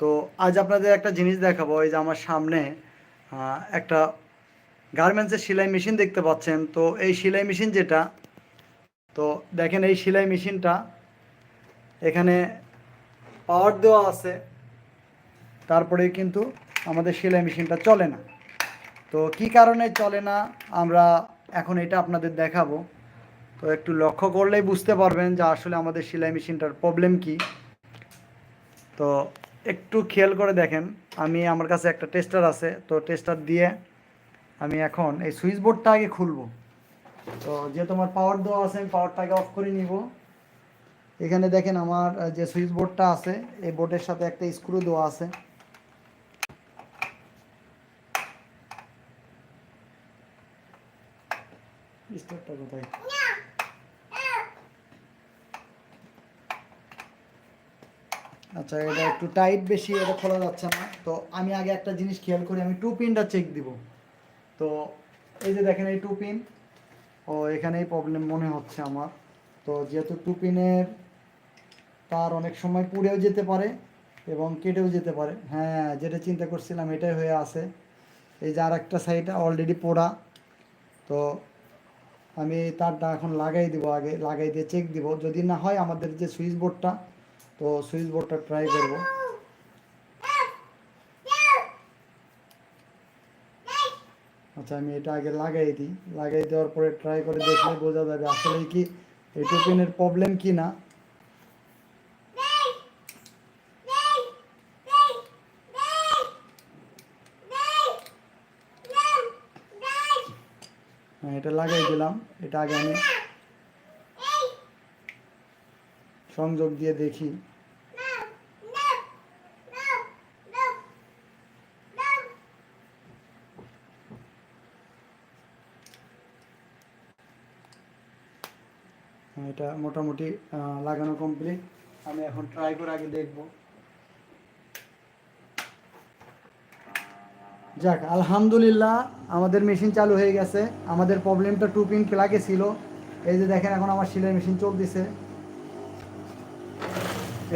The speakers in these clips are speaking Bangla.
তো আজ আপনাদের একটা জিনিস দেখাবো, এই যে আমার সামনে একটা গার্মেন্টসের সেলাই মেশিন দেখতে পাচ্ছেন। তো এই সেলাই মেশিন যেটা, তো দেখেন এই সেলাই মেশিনটা এখানে পাওয়ার দেওয়া আছে, তারপরে কিন্তু আমাদের সেলাই মেশিনটা চলে না। তো কি কারণে চলে না, আমরা এখন এটা আপনাদের দেখাবো। তো একটু লক্ষ্য করলেই বুঝতে পারবেন যে আসলে আমাদের সেলাই মেশিনটার প্রবলেম কি। তো একটু খেয়াল করে দেখেন, আমি আমার কাছে একটা টেস্টার আছে, তো টেস্টার দিয়ে আমি এখন এই সুইচ বোর্ডটা আগে খুলবো। তো যে তোমার পাওয়ার দেওয়া আছে, আমি পাওয়ারটাকে অফ করে নিব। এখানে দেখেন আমার যে সুইচ বোর্ডটা আছে, এই বোর্ডের সাথে একটা স্ক্রু দেওয়া আছে। স্টারটা কোথায়? আচ্ছা এটা একটু টাইট বেশি, এটা খোলা যাচ্ছে না। তো আমি আগে একটা জিনিস খেয়াল করি, আমি টু পিনটা চেক দিব। তো এই যে দেখেন এই টু পিন ও এখানেই প্রবলেম মনে হচ্ছে আমার। তো যেহেতু টু পিনের তার অনেক সময় পুড়েও যেতে পারে এবং কেটেও যেতে পারে। হ্যাঁ যেটা চিন্তা করছিলাম, এটাই হয়ে আছে। এই যে আর একটা সাইড অলরেডি পোড়া। তো আমি তারটা এখন লাগাই দিব আগে লাগাই দিয়ে চেক দিব। যদি না হয় আমাদের যে সুইচ বোর্ডটা তো সুইচ বোর্ডটা ট্রাই করব। আচ্ছা আমি এটা আগে লাগাই দিই। লাগাই দেওয়ার পরে ট্রাই করে দেখলে বোঝা যাবে আসলে কি এই টোপেনের প্রবলেম কি না। হ্যাঁ এটা লাগাই দিলাম। এটা আগে আমি সংযোগ দিয়ে দেখি হ্যাঁ, এটা মোটামুটি লাগানো কমপ্লিট আমি এখন ট্রাই করে আগে দেখব। যাক, আলহামদুলিল্লাহ আমাদের মেশিন চালু হয়ে গেছে। আমাদের প্রবলেমটা টু পিন প্লাগে ছিল। এই যে দেখেন, এখন আমার সেলাই মেশিন চলতেছে।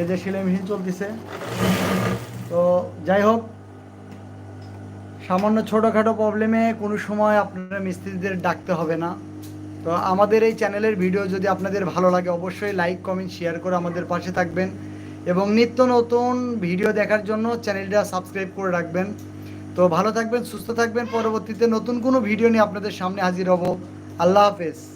এই যে সেলাই মেশিন চলতেছে। তো যাই হোক, সামান্য ছোটোখাটো প্রবলেমে কোনো সময় আপনারা মিস্ত্রিদের ডাকতে হবে না। তো আমাদের এই চ্যানেলের ভিডিও যদি আপনাদের ভালো লাগে, অবশ্যই লাইক কমেন্ট শেয়ার করে আমাদের পাশে থাকবেন। এবং নিত্য নতুন ভিডিও দেখার জন্য চ্যানেলটা সাবস্ক্রাইব করে রাখবেন। তো ভালো থাকবেন, সুস্থ থাকবেন। পরবর্তীতে নতুন কোনো ভিডিও নিয়ে আপনাদের সামনে হাজির হব। আল্লাহ হাফেজ।